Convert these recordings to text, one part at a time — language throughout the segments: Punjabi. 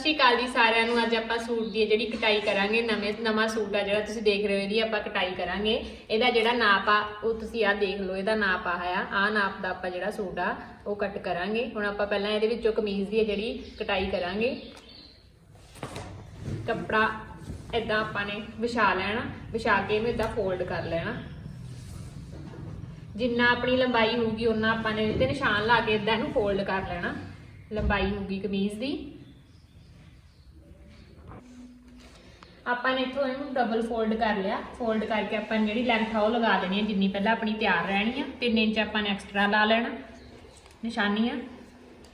ਸ਼੍ਰੀ ਅਕਾਲ ਜੀ ਸਾਰਿਆਂ ਨੂੰ। ਅੱਜ ਆਪਾਂ ਸੂਟ ਦੀ ਜਿਹੜੀ ਕਟਾਈ ਕਰਾਂਗੇ, ਨਵੇਂ ਨਵਾਂ ਸੂਟ ਆ ਜਿਹੜਾ ਤੁਸੀਂ ਦੇਖ ਰਹੇ ਹੋ, ਇਹਦੀ ਆਪਾਂ ਕਟਾਈ ਕਰਾਂਗੇ। ਇਹਦਾ ਜਿਹੜਾ ਨਾਪ ਆ, ਉਹ ਤੁਸੀਂ ਆ ਦੇਖ ਲਓ, ਇਹਦਾ ਨਾਪ ਆ ਆ। ਆ ਨਾਪ ਦਾ ਆਪਾਂ ਜਿਹੜਾ ਸੂਟ ਆ, ਉਹ ਕੱਟ ਕਰਾਂਗੇ। ਹੁਣ ਆਪਾਂ ਪਹਿਲਾਂ ਇਹਦੇ ਵਿੱਚੋਂ ਕਮੀਜ਼ ਦੀ ਜਿਹੜੀ ਕਟਾਈ ਕਰਾਂਗੇ। ਕੱਪੜਾ ਇਦਾਂ ਆਪਾਂ ਨੇ ਵਿਛਾ ਲੈਣਾ, ਵਿਛਾ ਕੇ ਇਹਨੂੰ ਇਦਾਂ ਫੋਲਡ ਕਰ ਲੈਣਾ। ਜਿੰਨਾ ਆਪਣੀ ਲੰਬਾਈ ਹੋਊਗੀ ਉਹਨਾਂ ਆਪਾਂ ਨੇ ਇਹਦੇ ਨਿਸ਼ਾਨ ਲਾ ਕੇ ਇਦਾਂ ਇਹਨੂੰ ਫੋਲਡ ਕਰ ਲੈਣਾ, ਲੰਬਾਈ ਹੋਊਗੀ ਕਮੀਜ਼ ਦੀ। ਆਪਾਂ ਨੇ ਇੱਥੋਂ ਇਹਨੂੰ ਡਬਲ ਫੋਲਡ ਕਰ ਲਿਆ। ਫੋਲਡ ਕਰਕੇ ਆਪਾਂ ਨੇ ਜਿਹੜੀ ਲੈਂਥ ਆ ਉਹ ਲਗਾ ਦੇਣੀ ਹੈ ਜਿੰਨੀ ਪਹਿਲਾਂ ਆਪਣੀ ਤਿਆਰ ਰਹਿਣੀ ਆ। 3 ਇੰਚ ਆਪਾਂ ਨੇ ਐਕਸਟਰਾ ਲਾ ਲੈਣਾ ਨਿਸ਼ਾਨੀਆਂ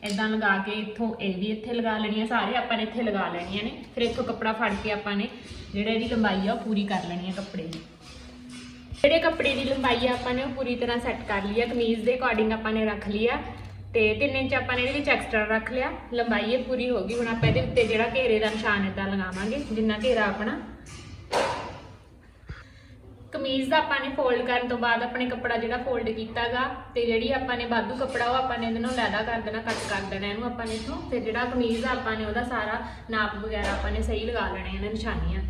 ਇਦਾਂ ਲਗਾ ਕੇ ਇੱਥੋਂ ਇਹ ਵੀ ਇੱਥੇ ਲਗਾ ਲੈਣੀਆਂ ਸਾਰੇ ਆਪਾਂ ਨੇ ਇੱਥੇ ਲਗਾ ਲੈਣੀਆਂ ਨੇ। ਫਿਰ ਇੱਥੋਂ ਕੱਪੜਾ ਫੜ ਕੇ ਆਪਾਂ ਨੇ ਜਿਹੜਾ ਇਹਦੀ ਲੰਬਾਈ ਆ ਉਹ ਪੂਰੀ ਕਰ ਲੈਣੀ ਆ ਕੱਪੜੇ ਦੀ। ਜਿਹੜੇ ਕੱਪੜੇ ਦੀ ਲੰਬਾਈ ਆ ਆਪਾਂ ਨੇ ਉਹ ਪੂਰੀ ਤਰ੍ਹਾਂ ਸੈੱਟ ਕਰ ਲਈ ਆ। ਕਮੀਜ਼ ਦੇ ਅਕੋਰਡਿੰਗ ਆਪਾਂ ਨੇ ਰੱਖ ਲਈ ਆ। ਤੇ 3 ਇੰਚ ਆਪਾਂ ਨੇ ਇਹਦੇ ਵਿੱਚ ਐਕਸਟਰਾ ਰੱਖ ਲਿਆ। ਲੰਬਾਈ ਇਹ ਪੂਰੀ ਹੋ ਗਈ। ਹੁਣ ਆਪਾਂ ਇਹਦੇ ਉੱਤੇ ਜਿਹੜਾ ਘੇਰੇ ਦਾ ਨਿਸ਼ਾਨ ਇਦਾਂ ਲਗਾਵਾਂਗੇ, ਜਿੰਨਾ ਘੇਰਾ ਆਪਣਾ। ਕਮੀਜ਼ ਦਾ ਆਪਾਂ ਨੇ ਫੋਲਡ ਕਰਨ ਤੋਂ ਬਾਅਦ ਆਪਣੇ ਕੱਪੜਾ ਜਿਹੜਾ ਫੋਲਡ ਕੀਤਾਗਾ ਤੇ ਜਿਹੜੀ ਆਪਾਂ ਨੇ ਬਾਦੂ ਕੱਪੜਾ ਉਹ ਆਪਾਂ ਨੇ ਇਹਦੇ ਨਾਲ ਲੈਦਾ ਕਰ ਦੇਣਾ ਕੱਟ ਕਰ ਦੇਣਾ ਇਹਨੂੰ ਆਪਾਂ ਨੇ ਇਥੋਂ। ਤੇ ਜਿਹੜਾ ਕਮੀਜ਼ ਦਾ ਆਪਾਂ ਨੇ ਉਹਦਾ ਸਾਰਾ ਨਾਪ ਵਗੈਰਾ ਆਪਾਂ ਨੇ ਸਹੀ ਲਗਾ ਲੈਣੇ ਇਹਨਾਂ ਨਿਸ਼ਾਨੀਆਂ।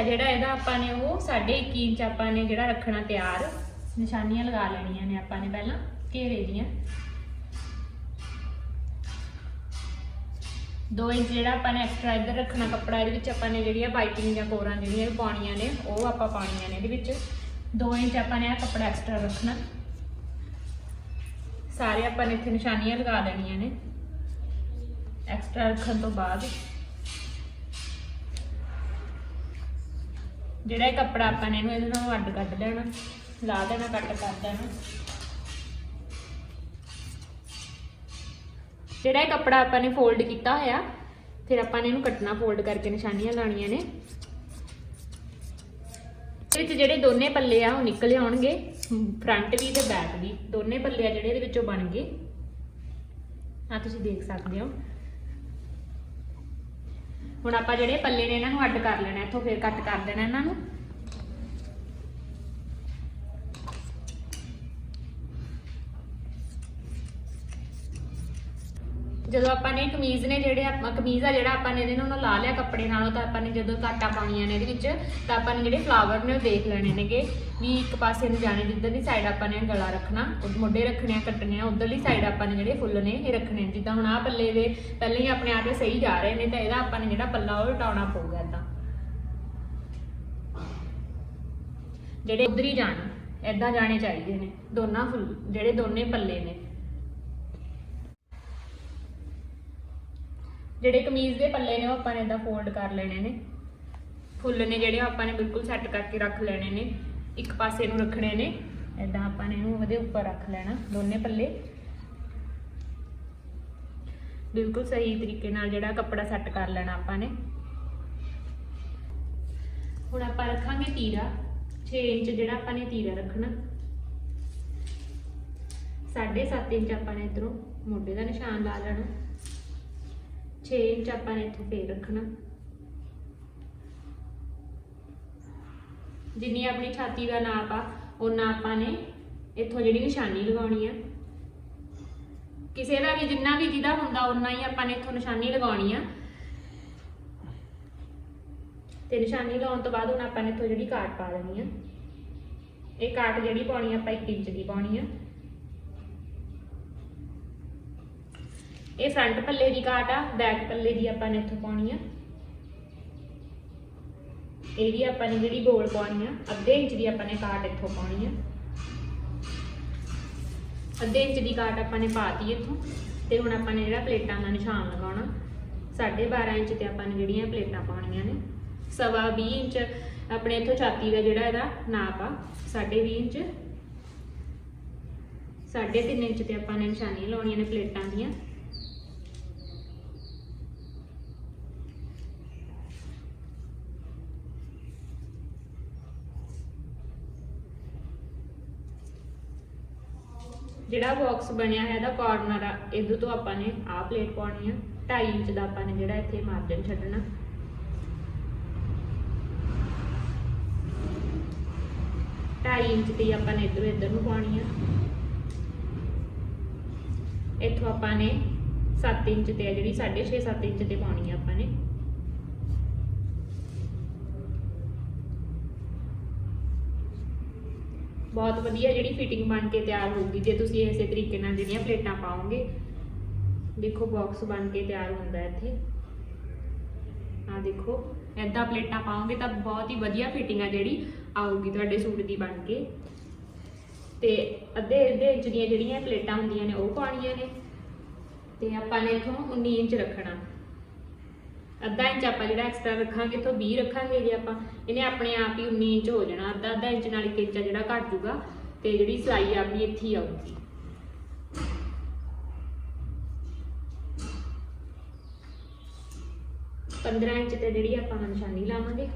ਘੇਰਾ ਜਿਹੜਾ ਇਹਦਾ ਆਪਾਂ ਨੇ ਉਹ 1.5 ਇੰਚ ਆਪਾਂ ਨੇ ਜਿਹੜਾ ਰੱਖਣਾ ਤਿਆਰ। ਨਿਸ਼ਾਨੀਆਂ ਲਗਾ ਲੈਣੀਆਂ ਨੇ ਆਪਾਂ ਨੇ ਪਹਿਲਾਂ, ਘੇਰੇ ਦੀਆਂ। 2 ਇੰਚ ਜਿਹੜਾ ਆਪਾਂ ਨੇ ਐਕਸਟਰਾ ਇੱਧਰ ਰੱਖਣਾ ਕੱਪੜਾ, ਇਹਦੇ ਵਿੱਚ ਆਪਾਂ ਨੇ ਜਿਹੜੀਆਂ ਪਾਈਪਿੰਗ ਜਾਂ ਕੋਰਾਂ ਜਿਹੜੀਆਂ ਪਾਉਣੀਆਂ ਨੇ, ਉਹ ਆਪਾਂ ਪਾਉਣੀਆਂ ਨੇ ਇਹਦੇ ਵਿੱਚ। 2 ਇੰਚ ਆਪਾਂ ਨੇ ਆ ਕੱਪੜਾ ਐਕਸਟਰਾ ਰੱਖਣਾ। ਸਾਰੇ ਆਪਾਂ ਨੇ ਇੱਥੇ ਨਿਸ਼ਾਨੀਆਂ ਲਗਾ ਲੈਣੀਆਂ ਨੇ। ਐਕਸਟਰਾ ਰੱਖਣ ਤੋਂ ਬਾਅਦ ਜਿਹੜਾ ਇਹ ਕੱਪੜਾ ਆਪਾਂ ਨੇ ਇਹਨੂੰ ਇਹਦੇ ਨਾਲ ਅੱਡ ਕੱਢ ਲੈਣਾ, ਲਾ ਦੇਣਾ, ਕੱਟ ਕਰ ਦੇਣਾ। ਜਿਹੜਾ ਇਹ ਕੱਪੜਾ ਆਪਾਂ ਨੇ ਫੋਲਡ ਕੀਤਾ ਹੋਇਆ, ਫਿਰ ਆਪਾਂ ਨੇ ਇਹਨੂੰ ਕੱਟਣਾ ਫੋਲਡ ਕਰਕੇ ਨਿਸ਼ਾਨੀਆਂ ਲਾਣੀਆਂ ਨੇ। ਇਹਦੇ ਵਿੱਚ ਜਿਹੜੇ ਦੋਨੇ ਪੱਲੇ ਆ, ਉਹ ਨਿਕਲ ਆਉਣਗੇ ਫਰੰਟ ਵੀ ਤੇ ਬੈਕ ਵੀ। ਦੋਨੇ ਪੱਲੇ ਆ ਜਿਹੜੇ ਇਹਦੇ ਵਿੱਚੋਂ ਬਣ ਗਏ। ਆ ਤੁਸੀਂ ਦੇਖ ਸਕਦੇ ਹੋ। ਹੁਣ ਆਪਾਂ ਜਿਹੜੇ ਪੱਲੇ ਨੇ ਇਹਨਾਂ ਨੂੰ ਅੱਡ ਕਰ ਲੈਣਾ, ਇੱਥੋਂ ਫੇਰ ਕੱਟ ਕਰ ਦੇਣਾ ਇਹਨਾਂ ਨੂੰ। ਜਦੋਂ ਆਪਾਂ ਨੇ ਕਮੀਜ਼ ਨੇ ਜਿਹੜੇ ਆਪਾਂ, ਕਮੀਜ਼ ਆ ਜਿਹੜਾ ਆਪਾਂ ਨੇ ਇਹਦੇ ਨਾਲ ਲਾ ਲਿਆ ਕੱਪੜੇ ਨਾਲੋਂ, ਤਾਂ ਆਪਾਂ ਨੇ ਜਦੋਂ ਕਾਟਾ ਪਾਉਣੀਆਂ ਨੇ ਇਹਦੇ ਵਿੱਚ, ਤਾਂ ਆਪਾਂ ਨੇ ਜਿਹੜੇ ਫਲਾਵਰ ਨੇ ਉਹ ਦੇਖ ਲੈਣੇ ਨੇਗੇ। ਵੀ ਇੱਕ ਪਾਸੇ ਨੂੰ ਜਾਣੇ, ਜਿੱਧਰ ਦੀ ਸਾਈਡ ਆਪਾਂ ਨੇ ਗਲਾ ਰੱਖਣਾ, ਉਹ ਮੋਢੇ ਰੱਖਣੇ ਆ, ਕੱਟਣੇ ਆ, ਉਧਰਲੀ ਸਾਈਡ ਆਪਾਂ ਨੇ ਜਿਹੜੇ ਫੁੱਲ ਨੇ ਇਹ ਰੱਖਣੇ ਜਿੱਦਾਂ ਹੁਣ ਆ ਪੱਲੇ ਦੇ, ਪਹਿਲਾਂ ਹੀ ਆਪਣੇ ਆਪ ਹੀ ਸਹੀ ਜਾ ਰਹੇ ਨੇ, ਤਾਂ ਇਹਦਾ ਆਪਾਂ ਨੇ ਜਿਹੜਾ ਪੱਲਾ ਉਹ ਹਟਾਉਣਾ ਪਊਗਾ ਇਦਾਂ ਜਿਹੜੇ ਉਧਰ ਹੀ ਜਾਣ ਇਦਾਂ ਜਾਣੇ ਚਾਹੀਦੇ ਨੇ, ਦੋਨਾਂ ਫੁੱਲ, ਜਿਹੜੇ ਦੋਨੇ ਪੱਲੇ ਨੇ। ਜਿਹੜੇ ਕਮੀਜ਼ ਦੇ ਪੱਲੇ ਨੇ ਉਹ ਆਪਾਂ ਨੇ ਇਦਾਂ ਫੋਲਡ ਕਰ ਲੈਣੇ ਨੇ। ਫੁੱਲ ਨੇ ਜਿਹੜੇ ਆਪਾਂ ਨੇ ਬਿਲਕੁਲ ਸੈੱਟ ਕਰਕੇ ਰੱਖ ਲੈਣੇ ਨੇ। ਇੱਕ ਪਾਸੇ ਨੂੰ ਰੱਖਣੇ ਨੇ। ਇਦਾਂ ਆਪਾਂ ਨੇ ਇਹਨੂੰ ਉਹਦੇ ਉੱਪਰ ਰੱਖ ਲੈਣਾ, ਦੋਨੇ ਪੱਲੇ। ਬਿਲਕੁਲ ਸਹੀ ਤਰੀਕੇ ਨਾਲ ਜਿਹੜਾ ਕੱਪੜਾ ਸੈੱਟ ਕਰ ਲੈਣਾ ਆਪਾਂ ਨੇ। ਹੁਣ ਆਪਾਂ ਰੱਖਾਂਗੇ ਤੀਰਾ। 6 ਇੰਚ ਜਿਹੜਾ ਆਪਾਂ ਨੇ ਤੀਰਾ ਰੱਖਣਾ। 7.5 ਇੰਚ ਆਪਾਂ ਨੇ ਇਧਰੋਂ ਮੋਢੇ ਦਾ ਨਿਸ਼ਾਨ ਲਾ ਲੈਣਾ। 6 ਇੰਚ ਆਪਾਂ ਨੇ ਇੱਥੋਂ ਫੇਰ ਰੱਖਣਾ। ਜਿੰਨੀ ਆਪਣੀ ਛਾਤੀ ਦਾ ਨਾਪ ਆ ਉਹਨਾਂ ਆਪਾਂ ਨੇ ਇੱਥੋਂ ਜਿਹੜੀ ਨਿਸ਼ਾਨੀ ਲਗਾਉਣੀ ਆ। ਕਿਸੇ ਦਾ ਵੀ ਜਿੰਨਾ ਵੀ ਜਿਹਦਾ ਹੁੰਦਾ ਉਹਨਾਂ ਹੀ ਆਪਾਂ ਨੇ ਇੱਥੋਂ ਨਿਸ਼ਾਨੀ ਲਗਾਉਣੀ ਆ। ਤੇ ਨਿਸ਼ਾਨੀ ਲਾਉਣ ਤੋਂ ਬਾਅਦ ਹੁਣ ਆਪਾਂ ਨੇ ਇੱਥੋਂ ਜਿਹੜੀ ਕਾਟ ਪਾ ਦੇਣੀ ਆ। ਇਹ ਕਾਟ ਜਿਹੜੀ ਪਾਉਣੀ ਆ, ਆਪਾਂ 1 ਇੰਚ ਦੀ ਪਾਉਣੀ ਆ। ਇਹ ਫਰੰਟ ਪੱਲੇ ਦੀ ਕਾਟ ਆ ਬੈਕ ਪੱਲੇ ਦੀ ਆਪਾਂ ਨੇ ਇੱਥੋਂ ਪਾਉਣੀ ਆ। ਇਹ ਵੀ ਆਪਾਂ ਨੇ ਜਿਹੜੀ ਗੋਲ ਪਾਉਣੀ ਆ, ਅੱਧੇ ਇੰਚ ਦੀ ਆਪਾਂ ਨੇ ਕਾਟ ਇੱਥੋਂ ਪਾਉਣੀ ਆ। ਅੱਧੇ ਇੰਚ ਦੀ ਕਾਟ ਆਪਾਂ ਨੇ ਪਾਤੀ ਇੱਥੋਂ, ਤੇ ਹੁਣ ਆਪਾਂ ਨੇ ਜਿਹੜਾ ਪਲੇਟਾਂ ਦਾ ਨਿਸ਼ਾਨ ਲਗਾਉਣਾ 12.5 ਇੰਚ ਤੇ ਆਪਾਂ ਨੇ ਜਿਹੜੀਆਂ ਪਲੇਟਾਂ ਪਾਉਣੀਆਂ ਨੇ। ਸਵਾ 20 ਇੰਚ ਆਪਣੇ ਇੱਥੋਂ ਛਾਤੀ ਦਾ ਜਿਹੜਾ ਇਹਦਾ ਨਾਪ ਆ 20.5 ਇੰਚ। 3.5 ਇੰਚ ਤੇ ਆਪਾਂ ਨੇ ਨਿਸ਼ਾਨੀਆਂ ਲਾਉਣੀਆਂ ਨੇ ਪਲੇਟਾਂ ਦੀਆਂ। ਜਿਹੜਾ ਬਾਕਸ ਬਣਿਆ ਹੈ ਇਹਦਾ ਕਾਰਨਰ ਆ, ਇਹਦੇ ਤੋਂ ਆਪਾਂ ਨੇ ਆਹ ਪਲੇਟ ਪਾਉਣੀ ਆ। 2.5 ਇੰਚ ਦਾ ਆਪਾਂ ਨੇ ਜਿਹੜਾ ਇੱਥੇ ਮਾਰਜਨ ਛੱਡਣਾ। ਢਾਈ ਇੰਚ ਦੀ ਆਪਾਂ ਨੇ ਇਧਰੋਂ ਇਧਰ ਨੂੰ ਪਾਉਣੀ ਆ। ਇੱਥੋਂ ਆਪਾਂ ਨੇ 7 ਇੰਚ ਤੇ ਆ ਜਿਹੜੀ 6.5 7 ਇੰਚ ਤੇ ਪਾਉਣੀ ਆ ਆਪਾਂ ਨੇ। ਬਹੁਤ ਵਧੀਆ ਜਿਹੜੀ ਫਿਟਿੰਗ ਬਣ ਕੇ ਤਿਆਰ ਹੋਊਗੀ, ਜੇ ਤੁਸੀਂ ਇਸੇ ਤਰੀਕੇ ਨਾਲ ਜਿਹੜੀਆਂ ਪਲੇਟਾਂ ਪਾਓਗੇ। ਦੇਖੋ ਬਾਕਸ ਬਣ ਕੇ ਤਿਆਰ ਹੁੰਦਾ ਇੱਥੇ। ਆ ਦੇਖੋ ਐਦਾਂ ਪਲੇਟਾਂ ਪਾਓਗੇ ਤਾਂ ਬਹੁਤ ਹੀ ਵਧੀਆ ਫਿਟਿੰਗ ਆ ਜਿਹੜੀ ਆਊਗੀ ਤੁਹਾਡੇ ਸੂਟ ਦੀ ਬਣ ਕੇ। ਤੇ ਅੱਧੇ ਅੱਧੇ ਇੰਚ ਦੀਆਂ ਜਿਹੜੀਆਂ ਪਲੇਟਾਂ ਹੁੰਦੀਆਂ ਨੇ, ਉਹ ਪਾਉਣੀਆਂ ਨੇ। ਤੇ ਆਪਾਂ ਨੇ ਇਥੋਂ 19 ਇੰਚ ਰੱਖਣਾ। ਅੱਧਾ ਇੰਚ ਆਪਾਂ ਜਿਹੜਾ ਐਕਸਟਰਾ ਰੱਖਾਂਗੇ ਤੋਂ 20 ਰੱਖਾਂਗੇ ਜੇ ਆਪਾਂ, ਇਹਨੇ ਆਪਣੇ ਆਪ ਹੀ 19 ਇੰਚ ਹੋ ਜਾਣਾ, ਅੱਧਾ ਅੱਧਾ ਇੰਚ ਨਾਲ ਇੱਕ ਇੰਚ ਜਿਹੜਾ ਘਟ ਜੂਗਾ, ਤੇ ਜਿਹੜੀ ਸਿਲਾਈ ਆਪਣੀ ਇੱਥੇ ਹੀ ਆਊਗੀ। ਪੰਦਰਾਂ ਇੰਚ ਤੇ ਜਿਹੜੀ ਆਪਾਂ ਨਿਸ਼ਾਨੀ ਲਾਵਾਂਗੇ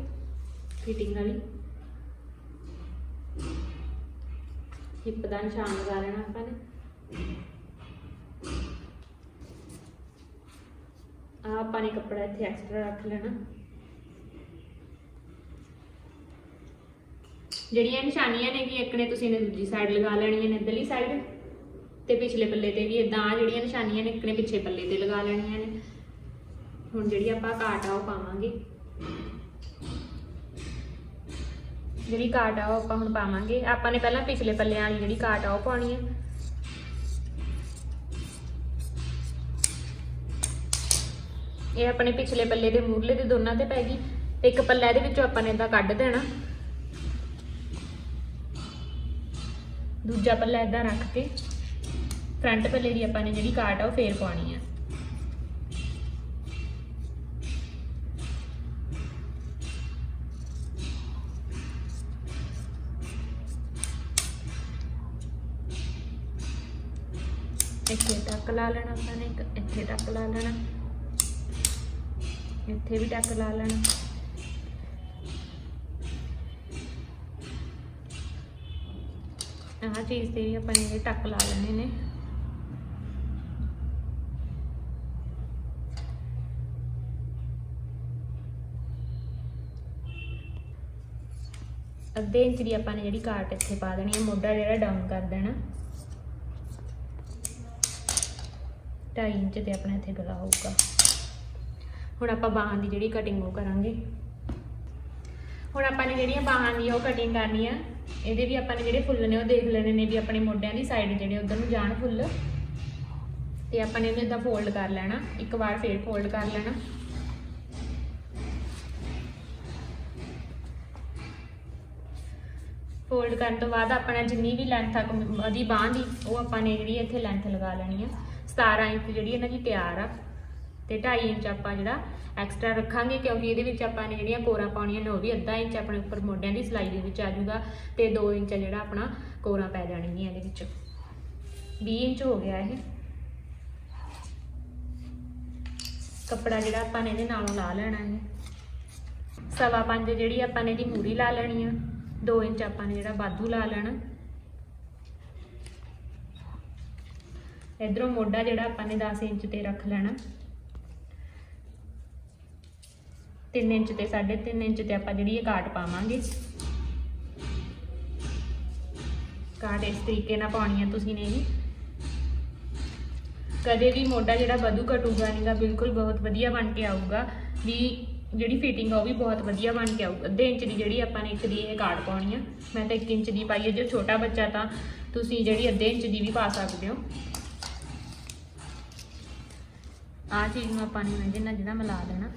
ਫਿਟਿੰਗ ਵਾਲੀ। ਹਿੱਪ ਦਾ ਨਿਸ਼ਾਨ ਲਗਾ ਲੈਣਾ ਆਪਾਂ ਨੇ। ਆ ਆਪਾਂ ਨੇ ਕੱਪੜਾ ਇੱਥੇ ਐਕਸਟਰਾ ਰੱਖ ਲੈਣਾ। ਜਿਹੜੀਆਂ ਨਿਸ਼ਾਨੀਆਂ ਨੇ ਕਿ ਇੱਕ ਨੇ ਤੁਸੀਂ ਨੇ ਦੂਜੀ ਸਾਈਡ ਲਗਾ ਲੈਣੀਆਂ ਨੇ ਇੱਧਰਲੀ ਸਾਈਡ ਤੇ ਪਿਛਲੇ ਪੱਲੇ ਤੇ ਵੀ ਇਦਾਂ ਜਿਹੜੀਆਂ ਨਿਸ਼ਾਨੀਆਂ ਨੇ, ਇੱਕ ਨੇ ਪਿੱਛੇ ਪੱਲੇ ਤੇ ਲਗਾ ਲੈਣੀਆਂ ਨੇ। ਹੁਣ ਜਿਹੜੀ ਆਪਾਂ ਕਾਟ ਆ ਉਹ ਪਾਵਾਂਗੇ। ਜਿਹੜੀ ਕਾਟ ਆ ਉਹ ਆਪਾਂ ਹੁਣ ਪਾਵਾਂਗੇ। ਆਪਾਂ ਨੇ ਪਹਿਲਾਂ ਪਿਛਲੇ ਪੱਲਿਆਂ ਵਾਲੀ ਜਿਹੜੀ ਕਾਟ ਆ ਉਹ ਪਾਉਣੀ ਹੈ। ਇਹ ਆਪਣੇ ਪਿਛਲੇ ਪੱਲੇ ਦੇ ਮੂਰਲੇ ਦੇ ਦੋਨਾਂ ਤੇ ਪੈ ਗਈ ਤੇ ਇੱਕ ਪੱਲਾ ਇਹਦੇ ਵਿੱਚੋਂ ਆਪਾਂ ਨੇ ਇਦਾਂ ਕੱਢ ਦੇਣਾ। ਦੂਜਾ ਪੱਲਾ ਇਦਾਂ ਰੱਖ ਕੇ ਫਰੰਟ ਪੱਲੇ ਦੀ ਆਪਾਂ ਨੇ ਜਿਹੜੀ ਕਾਟ ਆ ਉਹ ਫੇਰ ਪਾਉਣੀ ਆ। ਇੱਥੇ ਤੱਕ ਲਾ ਲੈਣਾ ਆਪਾਂ ਨੇ ਇੱਥੇ ਤੱਕ ਲਾ ਲੈਣਾ। ਇੱਥੇ ਵੀ ਟੱਕ ਲਾ ਲੈਣਾ। ਆਹ ਚੀਜ਼ ਤੇ ਵੀ ਆਪਾਂ ਨੇ ਟੱਕ ਲਾ ਲੈਣੇ ਨੇ। ਅੱਧੇ ਇੰਚ ਦੀ ਆਪਾਂ ਨੇ ਜਿਹੜੀ ਕਾਟ ਇੱਥੇ ਪਾ ਦੇਣੀ ਹੈ ਮੋਢਾ ਜਿਹੜਾ ਡਾਊਨ ਕਰ ਦੇਣਾ। 2.5 ਇੰਚ ਤੇ ਆਪਣਾ ਇੱਥੇ ਗਲਾ ਹੋਊਗਾ ਹੁਣ ਆਪਾਂ ਬਾਹਾਂ ਦੀ ਜਿਹੜੀ ਕਟਿੰਗ ਉਹ ਕਰਾਂਗੇ। ਹੁਣ ਆਪਾਂ ਨੇ ਜਿਹੜੀਆਂ ਬਾਹਾਂ ਦੀ ਉਹ ਕਟਿੰਗ ਕਰਨੀ ਆ, ਇਹਦੇ ਵੀ ਆਪਾਂ ਨੇ ਜਿਹੜੇ ਫੁੱਲ ਨੇ ਉਹ ਦੇਖ ਲੈਣੇ ਨੇ ਵੀ ਆਪਣੇ ਮੋਢਿਆਂ ਦੀ ਸਾਈਡ ਜਿਹੜੇ ਉਧਰ ਨੂੰ ਜਾਣ ਫੁੱਲ। ਤੇ ਆਪਾਂ ਨੇ ਇਹਨੂੰ ਇਦਾਂ ਫੋਲਡ ਕਰ ਲੈਣਾ, ਇੱਕ ਵਾਰ ਫੇਰ ਫੋਲਡ ਕਰ ਲੈਣਾ। ਫੋਲਡ ਕਰਨ ਤੋਂ ਬਾਅਦ ਆਪਣਾ ਜਿੰਨੀ ਵੀ ਲੈਂਥ ਆ, ਉਹਦੀ ਬਾਹਾਂ ਦੀ, ਉਹ ਆਪਾਂ ਨੇ ਜਿਹੜੀ ਇੱਥੇ ਲੈਂਥ ਲਗਾ ਲੈਣੀ ਆ। 17 ਇੰਚ ਜਿਹੜੀ ਇਹਨਾਂ ਦੀ ਤਿਆਰ ਆ। ਤੇ 2.5 ਇੰਚ ਆਪਾਂ ਜਿਹੜਾ ਐਕਸਟਰਾ ਰੱਖਾਂਗੇ, ਕਿਉਂਕਿ ਇਹਦੇ ਵਿੱਚ ਆਪਾਂ ਨੇ ਜਿਹੜੀਆਂ ਕੋਰਾਂ ਪਾਉਣੀਆਂ ਨੇ, ਉਹ ਵੀ ਅੱਧਾ ਇੰਚ ਆਪਣੇ ਉੱਪਰ ਮੋਢਿਆਂ ਦੀ ਸਿਲਾਈ ਦੇ ਵਿੱਚ ਆ ਜਾਊਗਾ ਤੇ 2 ਇੰਚ ਜਿਹੜਾ ਆਪਣਾ ਕੋਰਾਂ ਪੈ ਜਾਣਗੀਆਂ ਇਹਦੇ ਵਿੱਚ। 20 ਇੰਚ ਹੋ ਗਿਆ ਇਹ। ਕੱਪੜਾ ਜਿਹੜਾ ਆਪਾਂ ਨੇ ਇਹਦੇ ਨਾਲੋਂ ਲਾ ਲੈਣਾ ਹੈ ਸਵਾ ਪੰਜ ਜਿਹੜੀ ਆਪਾਂ ਨੇ ਇਹਦੀ ਮੂਰੀ ਲਾ ਲੈਣੀ ਆ। 2 ਇੰਚ ਆਪਾਂ ਨੇ ਜਿਹੜਾ ਬਾਦੂ ਲਾ ਲੈਣਾ। ਇਧਰੋਂ ਮੋਢਾ ਜਿਹੜਾ ਆਪਾਂ ਨੇ 10 ਇੰਚ ਤੇ ਰੱਖ ਲੈਣਾ। 3 ਇੰਚ ਤੇ 3.5 ਇੰਚ ਤੇ ਆਪਾਂ ਜਿਹੜੀ ਇਹ ਕਾਟ ਪਾਵਾਂਗੇ। ਕਾਟ ਇਸ ਤਰੀਕੇ ਨਾਲ ਪਾਉਣੀ ਆ ਤੁਸੀਂ ਨੇ ਜੀ। ਕਦੇ ਵੀ ਮੋਢਾ ਜਿਹੜਾ ਵਧੂ ਘਟੂਗਾ ਨਹੀਂਗਾ ਬਿਲਕੁਲ ਬਹੁਤ ਵਧੀਆ ਬਣ ਕੇ ਆਊਗਾ। ਵੀ ਜਿਹੜੀ ਫਿਟਿੰਗ ਆ ਉਹ ਵੀ ਬਹੁਤ ਵਧੀਆ ਬਣ ਕੇ ਆਊਗਾ ਅੱਧੇ ਇੰਚ ਦੀ ਜਿਹੜੀ ਆਪਾਂ ਨੇ ਇੱਕ ਦੀ ਇਹ ਕਾਟ ਪਾਉਣੀ ਆ। ਮੈਂ ਤਾਂ 1 ਇੰਚ ਦੀ ਪਾਈ ਹੈ ਜੇ ਛੋਟਾ ਬੱਚਾ ਤਾਂ ਤੁਸੀਂ ਜਿਹੜੀ ਅੱਧੇ ਇੰਚ ਦੀ ਵੀ ਪਾ ਸਕਦੇ ਹੋ। ਆਹ ਚੀਜ਼ ਨੂੰ ਆਪਾਂ ਨੇ ਇਹਦੇ ਨਾਲ ਜਿਹੜਾ ਮਿਲਾ ਦੇਣਾ।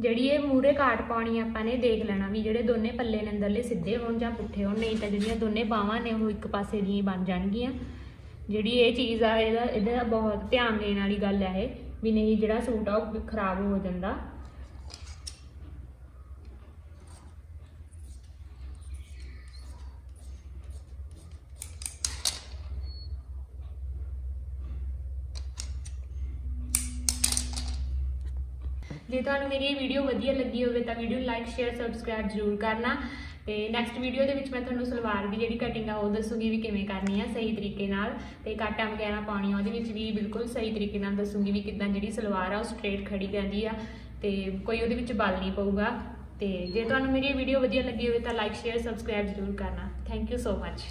ਜਿਹੜੀ ਇਹ ਮੂਰੇ ਕਾਟ ਪਾਉਣੀ ਆਪਾਂ ਨੇ ਦੇਖ ਲੈਣਾ ਵੀ ਜਿਹੜੇ ਦੋਨੇ ਪੱਲੇ ਨੇ ਅੰਦਰਲੇ ਸਿੱਧੇ ਹੋਣ ਜਾਂ ਪੁੱਠੇ ਹੋਣ, ਨਹੀਂ ਤਾਂ ਜਿਹੜੀਆਂ ਦੋਨੇ ਬਾਹਾਂ ਨੇ ਉਹ ਇੱਕ ਪਾਸੇ ਦੀਆਂ ਬਣ ਜਾਣਗੀਆਂ। ਜਿਹੜੀ ਇਹ ਚੀਜ਼ ਆ, ਇਹਦਾ ਇਹਦਾ ਬਹੁਤ ਧਿਆਨ ਦੇਣ ਵਾਲੀ ਗੱਲ ਹੈ ਇਹ, ਵੀ ਨਹੀਂ ਜਿਹੜਾ ਸੂਟ ਆ ਉਹ ਖਰਾਬ ਹੋ ਜਾਂਦਾ। ਜੇ ਤੁਹਾਨੂੰ ਮੇਰੀ ਇਹ ਵੀਡੀਓ ਵਧੀਆ ਲੱਗੀ ਹੋਵੇ ਤਾਂ ਵੀਡੀਓ ਲਾਈਕ ਸ਼ੇਅਰ ਸਬਸਕ੍ਰਾਈਬ ਜ਼ਰੂਰ ਕਰਨਾ। ਤੇ ਨੈਕਸਟ ਵੀਡੀਓ ਦੇ ਵਿੱਚ ਮੈਂ ਤੁਹਾਨੂੰ ਸਲਵਾਰ ਦੀ ਜਿਹੜੀ ਕਟਿੰਗ ਆ, ਉਹ ਦੱਸੂਗੀ ਵੀ ਕਿਵੇਂ ਕਰਨੀ ਆ ਸਹੀ ਤਰੀਕੇ ਨਾਲ। ਤੇ ਕਾਟਾਂ ਵਗੈਰਾ ਪਾਉਣੀ ਆ, ਉਹਦੇ ਵਿੱਚ ਵੀ ਬਿਲਕੁਲ ਸਹੀ ਤਰੀਕੇ ਨਾਲ ਦੱਸੂਗੀ ਵੀ ਕਿੱਦਾਂ ਜਿਹੜੀ ਸਲਵਾਰ ਆ, ਉਹ ਸਟ੍ਰੇਟ ਖੜੀ ਰਹਿੰਦੀ ਆ। ਤੇ ਕੋਈ ਉਹਦੇ ਵਿੱਚ ਬਲ ਨਹੀਂ ਪਊਗਾ। ਤੇ ਜੇ ਤੁਹਾਨੂੰ ਮੇਰੀ ਇਹ ਵੀਡੀਓ ਵਧੀਆ ਲੱਗੀ ਹੋਵੇ ਤਾਂ ਲਾਈਕ ਸ਼ੇਅਰ ਸਬਸਕ੍ਰਾਈਬ ਜ਼ਰੂਰ ਕਰਨਾ। Thank you so much